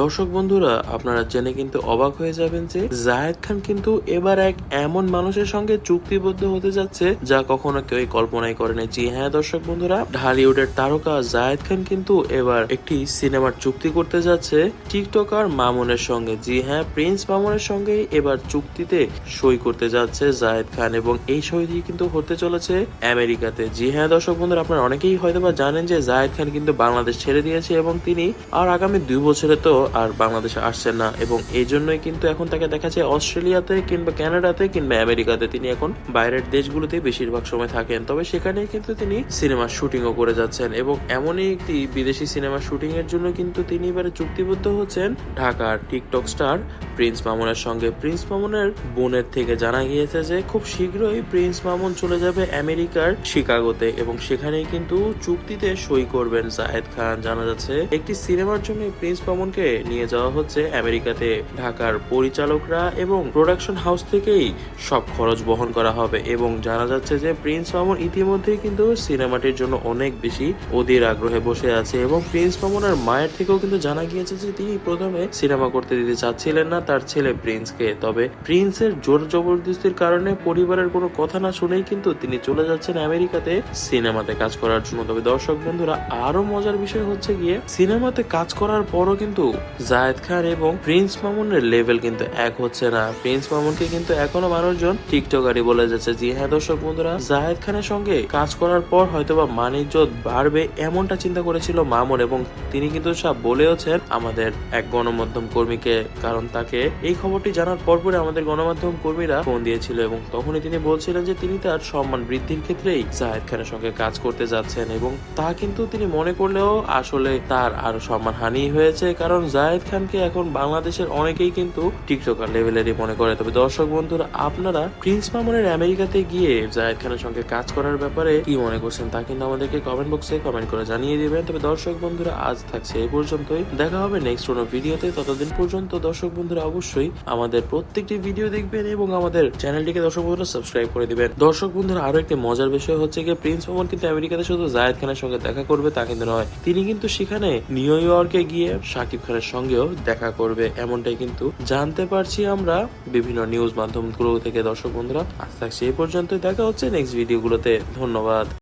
দর্শক বন্ধুরা, আপনারা জেনে কিন্তু অবাক হয়ে যাবেন যে জায়েদ খান কিন্তু এবার এক এমন মানুষের সঙ্গে চুক্তিবদ্ধ হতে যাচ্ছে যা কখনো কেউ কল্পনাই করেনি। জি হ্যাঁ দর্শক বন্ধুরা, ঢালিউডের তারকা জায়েদ খান কিন্তু এবার একটি সিনেমার চুক্তি করতে যাচ্ছে টিকটকার মামুনের সঙ্গে। জি হ্যাঁ প্রিন্স মামুনের সঙ্গে এবার চুক্তিতে সই করতে যাচ্ছে জায়েদ খান এবং এই সইটি কিন্তু হতে চলেছে আমেরিকাতে। জি হ্যাঁ দর্শক বন্ধুরা, আপনারা অনেকেই হয়তো বা জানেন যে জায়েদ খান কিন্তু বাংলাদেশ ছেড়ে দিয়েছে এবং তিনি আর আগামী দুই বছরে তো আর বাংলাদেশে আসছেন না। এবং এই জন্যই কিন্তু এখন তাকে দেখা যায় অস্ট্রেলিয়াতে কিংবা ক্যানাডাতে কিংবা আমেরিকাতে তিনি এখন বাইরের দেশগুলোতে বেশিরভাগ সময় থাকেন। তবে সেখানে কিন্তু তিনি সিনেমার শুটিংও করে যাচ্ছেন এবং এমনই একটি বিদেশি সিনেমার শুটিং এর জন্য কিন্তু তিনি এবারে চুক্তিবদ্ধ হচ্ছেন ঢাকার টিকটক স্টার প্রিন্স মামুনের সঙ্গে। প্রিন্স মামুনের বোনের থেকে জানা গিয়েছে যে, খুব শীঘ্রই প্রিন্স মামুন চলে যাবে আমেরিকার শিকাগোতে এবং সেখানেই কিন্তু চুক্তিতে সই করবেন জাহেদ খান। জানা যাচ্ছে, একটি সিনেমার জন্য প্রিন্স মামুনকে নিয়ে যাওয়া হচ্ছে আমেরিকাতে। ঢাকার পরিচালকরা এবং প্রোডাকশন হাউস থেকেই সব খরচ বহন করা হবে এবং জানা যাচ্ছে যে, প্রিন্স মামুন ইতিমধ্যেই কিন্তু সিনেমাটির জন্য অনেক বেশি অধীর আগ্রহে বসে আছে এবং প্রিন্স মামুনের মায়ের থেকেও কিন্তু জানা গিয়েছে যে, তিনি প্রথমে সিনেমা করতে দিতে চাচ্ছিলেন না। তার ছেলে প্রিন্সকে। তবে প্রিন্সের জোর জবরদস্তির কারণে পরিবারের কোনো কথা না শুনেই কিন্তু তিনি চলে যাচ্ছেন আমেরিকাতে সিনেমাতে কাজ করার জন্য। তবে দর্শক বন্ধুরা আরও মজার বিষয় হচ্ছে গিয়ে সিনেমাতে কাজ করার পরও কিন্তু জায়েদ খান এবং প্রিন্স মামুনের লেভেল কিন্তু এক হচ্ছে না। প্রিন্স মামুনকে কিন্তু এখনও মানুষজন টিকটকারই বলে যাচ্ছে। জি হ্যাঁ দর্শক বন্ধুরা, জায়েদ খানের সঙ্গে কাজ করার পর হয়তোবা মানিজ্য বাড়বে এমনটা চিন্তা করেছিল মামুন এবং তিনি কিন্তু সব বলেওছেন আমাদের এক গণমাধ্যম কর্মীকে, কারণ তাকে এই খবরটি জানার পরপরই আমাদের গণমাধ্যম কর্মীরা ফোন দিয়েছিল এবং তখনই তিনি বলছিলেন যে তিনি তার সম্মান বৃদ্ধির ক্ষেত্রেই জাহেদ খানের সঙ্গে কাজ করতে যাচ্ছেন এবং তা কিন্তু তিনি মনে করলেও আসলে তার আরও সম্মান হানি হয়েছে, কারণ জাহেদ খানকে এখন বাংলাদেশের অনেকেই কিন্তু টিকটকার লেভেলেরই মনে করে। তবে দর্শক বন্ধুরা, আপনারা প্রিন্স মামুনের আমেরিকাতে গিয়ে জাহেদ খানের সঙ্গে কাজ করার ব্যাপারে কি মনে করছেন তা কিন্তু আমাদেরকে কমেন্ট বক্সে কমেন্ট করে জানিয়ে দিবেন। তবে দর্শক বন্ধুরা, আজ থাকছে এই পর্যন্তই। দেখা হবে নেক্সট কোনো ভিডিওতে। ততদিন পর্যন্ত দর্শক বন্ধুরা অবশ্যই আমাদের প্রত্যেকটি ভিডিও দেখবেন এবং আমাদের চ্যানেলটিকে দর্শক বন্ধুরা সাবস্ক্রাইব করে দিবেন। দর্শক বন্ধুরা, আরও একটি মজার বিষয় হচ্ছে যে প্রিন্স মোহাম্মদ কিন্তু আমেরিকাতে শুধু জায়েদ খানের সঙ্গে দেখা করবে, তা কিন্তু নয়। তিনি কিন্তু সেখানে নিউ ইয়র্কে গিয়ে শাকিব খানের সঙ্গেও দেখা করবে। এমনটাই কিন্তু জানতে পারছি আমরা বিভিন্ন নিউজ মাধ্যমগুলো থেকে। দর্শক বন্ধুরা, আজ থাকছে এই পর্যন্ত দেখা হচ্ছে নেক্সট ভিডিওগুলোতে ধন্যবাদ।